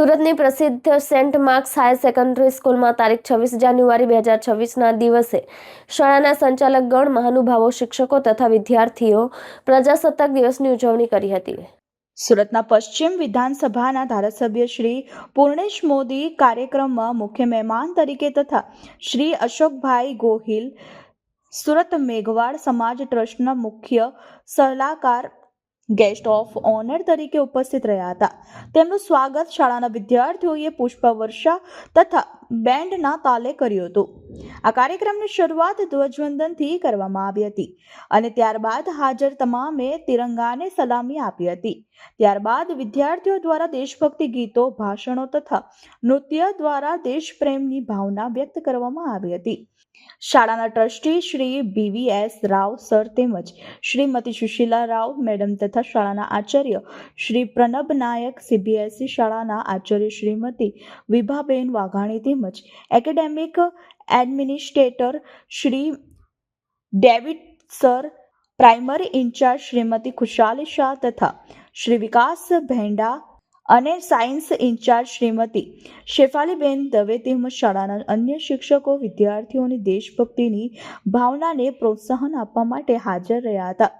સુરતની પ્રસિદ્ધ Saint marks higher secondary સ્કૂલમાં તારીખ છવ્વીસ જાન્યુઆરી બે હજાર છવ્વીસના દિવસે શાળાના સંચાલકગણ મહાનુભાવો, શિક્ષકો તથા વિદ્યાર્થીઓ પ્રજાસત્તાક દિવસની ઉજવણી કરી હતી. સુરતના પશ્ચિમ વિધાનસભાના ધારાસભ્ય શ્રી પૂર્ણેશ મોદી કાર્યક્રમમાં મુખ્ય મહેમાન તરીકે તથા શ્રી અશોકભાઈ ગોહિલ, સુરત મેઘવાડ સમાજ ટ્રસ્ટના મુખ્ય સલાહકાર ગેસ્ટ ઓફ ઓનર તરીકે ઉપસ્થિત રહ્યા હતા. તેમનું સ્વાગત શાળાના વિદ્યાર્થીઓએ પુષ્પવર્ષા તથા બેન્ડના તાલે કર્યું હતું. આ કાર્યક્રમની શરૂઆત ધ્વજવંદનથી કરવામાં આવી હતી અને ત્યારબાદ હાજર તમામે તિરંગાને સલામી આપી હતી. ત્યારબાદ વિદ્યાર્થીઓ દ્વારા દેશભક્તિ ગીતો, ભાષણો તથા નૃત્ય દ્વારા દેશપ્રેમની ભાવના વ્યક્ત કરવામાં આવી હતી. શાળાના trustee Shri BVS Rao sir તેમજ શ્રીમતી સુશીલા રાવ મેડમ તથા શાળાના આચાર્ય શ્રી પ્રણબ નાયક સીબીએસઈ શાળાના આચાર્ય શ્રીમતી વિભાબેન વાઘાણી તેમજ academic administrator Shri David sir, primary incharge Shrimati Khushali Shah તથા શ્રી વિકાસ ભેંડા અને સાયન્સ ઇન્ચાર્જ શ્રીમતી શેફાલીબેન દવે તેમજ શાળાના અન્ય શિક્ષકો, વિદ્યાર્થીઓની દેશભક્તિની ભાવનાને પ્રોત્સાહન આપવા માટે હાજર રહ્યા હતા.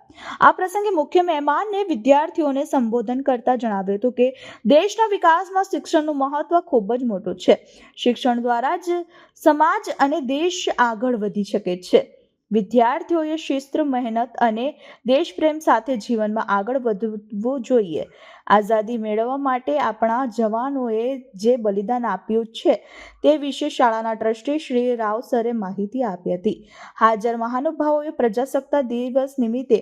આ પ્રસંગે મુખ્ય મહેમાનને વિદ્યાર્થીઓને સંબોધન કરતા જણાવ્યું હતું કે, દેશના વિકાસમાં શિક્ષણનું મહત્વ ખૂબ જ મોટું છે. શિક્ષણ દ્વારા જ સમાજ અને દેશ આગળ વધી શકે છે. વિદ્યાર્થીઓએ શિસ્ત, મહેનત અને દેશપ્રેમ સાથે જીવનમાં આગળ વધવું જોઈએ. આઝાદી મેળવવા માટે આપણા જવાનોએ જે બલિદાન આપ્યું છે તે વિશે શાળાના ટ્રસ્ટી શ્રી રાવ સરે માહિતી આપી હતી. હાજર મહાનુભાવોએ પ્રજાસત્તા દિવસ નિમિત્તે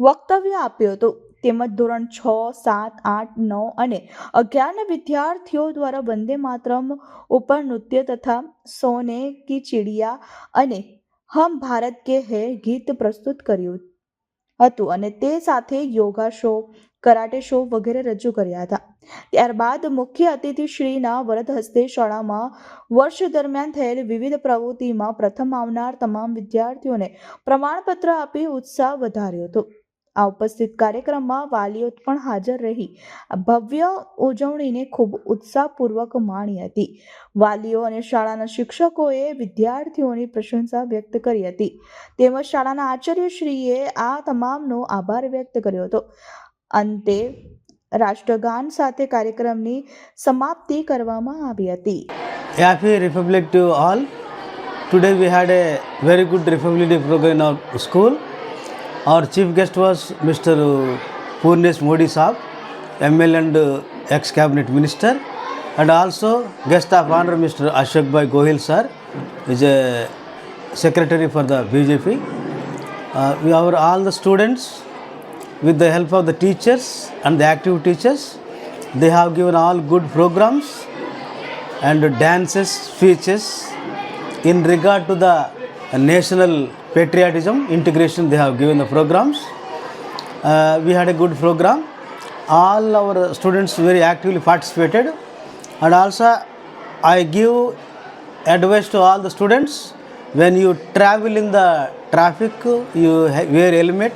વક્તવ્ય આપ્યું હતું. તેમજ ધોરણ છ, સાત, આઠ, નવ અને અગિયારના વિદ્યાર્થીઓ દ્વારા વંદે માતરમ, ઉપર નૃત્ય તથા સોને કી ચિડિયા અને હમ ભારત કે હે ગીત પ્રસ્તુત કર્યું હતું અને તે સાથે યોગા શો, કરાટે શો વગેરે રજૂ કર્યા હતા. ત્યારબાદ મુખ્ય અતિથિ શ્રીના વરદ હસ્તે શાળામાં વર્ષ દરમિયાન થયેલ વિવિધ પ્રવૃત્તિમાં પ્રથમ આવનાર તમામ વિદ્યાર્થીઓને પ્રમાણપત્ર આપી ઉત્સાહ વધાર્યો હતો. આ ઉપસ્થિત કાર્યક્રમમાં વાલીઓ પણ હાજર રહી. ભવ્ય ઉજવણીને ખૂબ ઉત્સાહપૂર્વક માણી હતી. વાલીઓ અને શાળાના શિક્ષકોએ વિદ્યાર્થીઓની પ્રશંસા વ્યક્ત કરી હતી. તેમજ શાળાના આચાર્યશ્રીએ આ તમામનો આભાર વ્યક્ત કર્યો હતો. અંતે રાષ્ટ્રગાન સાથે કાર્યક્રમની સમાપ્તિ કરવામાં આવી હતી. Happy republic to all today we had a very good republic day programme our school. Our chief guest was Mr. Purnesh Modi Saab, ML and ex-cabinet minister, and also guest of honor Mr. Ashok Bhai Gohil sir, is a secretary for the BJP. Uh, we are all the students with the help of the teachers and the active teachers. They have given all good programs and dances, speeches in regard to the national patriotism integration. They have given the programs. Uh, we had a good program. All our students very actively participated, and also I give advice to all the students when you travel in the traffic you wear helmet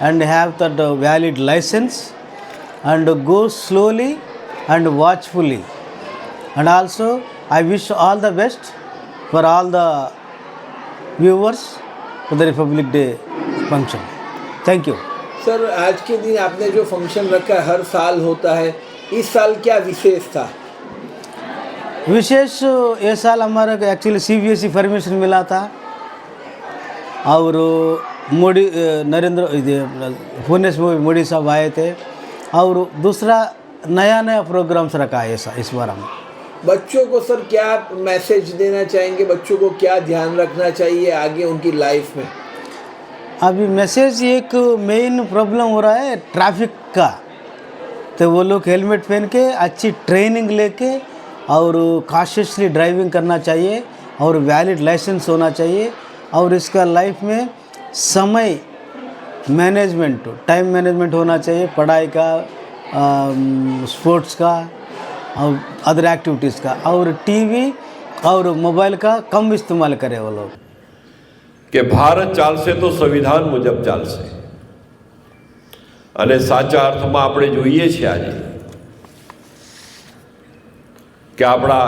and have that uh, valid license and go slowly and watchfully and also i wish all the best for all the viewers for the republic day function. Thank you. Sir आज के दिन आपने जो function रखा है हर साल होता है इस साल क्या विशेष था? विशेष ये साल हमारा actually C B S E permission मिला था। और मोदी नरेंद्र ये, भुवनेश मोदी साहब आए थे। और दूसरा नया नया प्रोग्राम्स रखा है इस बार हम। बच्चों को सर क्या मैसेज देना चाहेंगे? बच्चों को क्या ध्यान रखना चाहिए आगे उनकी लाइफ में? अभी मैसेज एक मेन प्रॉब्लम हो रहा है ट्रैफ़िक का। तो वो लोग हेलमेट पहन के अच्छी ट्रेनिंग लेके और काशियसली ड्राइविंग करना चाहिए और वैलिड लाइसेंस होना चाहिए और इसका लाइफ में समय मैनेजमेंट टाइम मैनेजमेंट होना चाहिए, पढ़ाई का स्पोर्ट्स का। अदर एक्टिविटीज़ का और टीवी और मोबाइल का कम इस्तेमाल करें वो लोग કે ભારત ચાલશે તો સંવિધાન મુજબ ચાલશે અને સાચા અર્થમાં આપણે જોઈએ છીએ આજે કે આપણા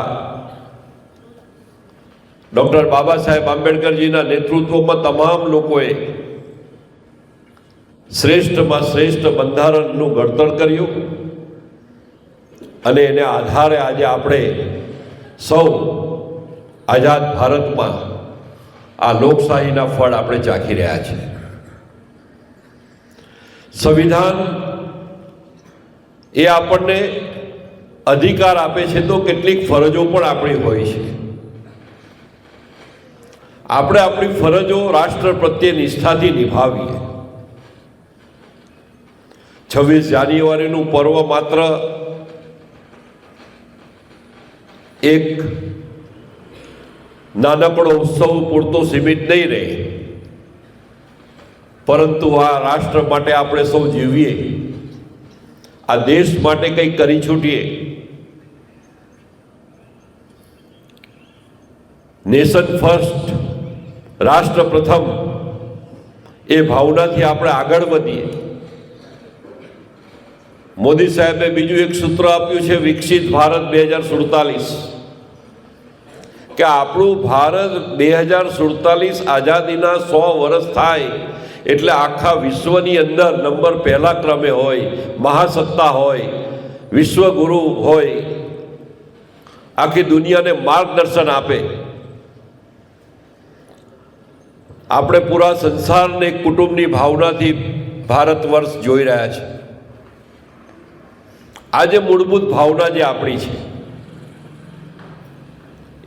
ડૉક્ટર બાબા સાહેબ આંબેડકરજીના નેતૃત્વમાં તમામ લોકોએ શ્રેષ્ઠમાં શ્રેષ્ઠ બંધારણનું ઘડતર કર્યું અને એને આધારે આજે આપણે સૌ આઝાદ ભારતમાં આ લોકશાહીના ફળ આપણે ચાખી રહ્યા છીએ. સંવિધાન એ આપણને અધિકાર આપે છે તો કેટલીક ફરજો પણ આપણી હોય છે. આપણે આપણી ફરજો રાષ્ટ્ર પ્રત્યે નિષ્ઠાથી નિભાવીએ. છવ્વીસ જાન્યુઆરીનું પર્વ માત્ર એક નાનકડો ઉત્સવ પૂરતો સીમિત નહીં રહે. પરંતુ આ રાષ્ટ્ર માટે આપણે સૌ જીવીએ. આ દેશ માટે કંઈક કરી છૂટીએ. નેશન ફર્સ્ટ, રાષ્ટ્ર પ્રથમ, એ ભાવનાથી આપણે આગળ વધીએ. મોદી સાહેબે બીજું એક સૂત્ર આપ્યું છે, વિકસિત ભારત બે હજાર સુડતાલીસ. કે આપણું ભારત બે હજાર સુડતાલીસ આઝાદીના સો વર્ષ થાય એટલે આખા વિશ્વની અંદર નંબર પહેલા ક્રમે હોય, મહાસત્તા હોય, વિશ્વગુરુ હોય, આખી દુનિયાને માર્ગદર્શન આપે. આપણે પૂરા સંસારને કુટુંબની ભાવનાથી ભારત વર્ષ જોઈ રહ્યા આજે મૂળભૂત ભાવના જે આપણી છે,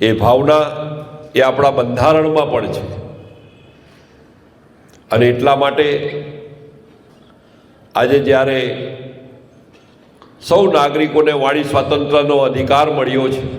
એ ભાવના એ આપણા બંધારણમાં પણ છે. અને એટલા માટે આજે જ્યારે સૌ નાગરિકોને વાણી સ્વાતંત્ર્યનો અધિકાર મળ્યો છે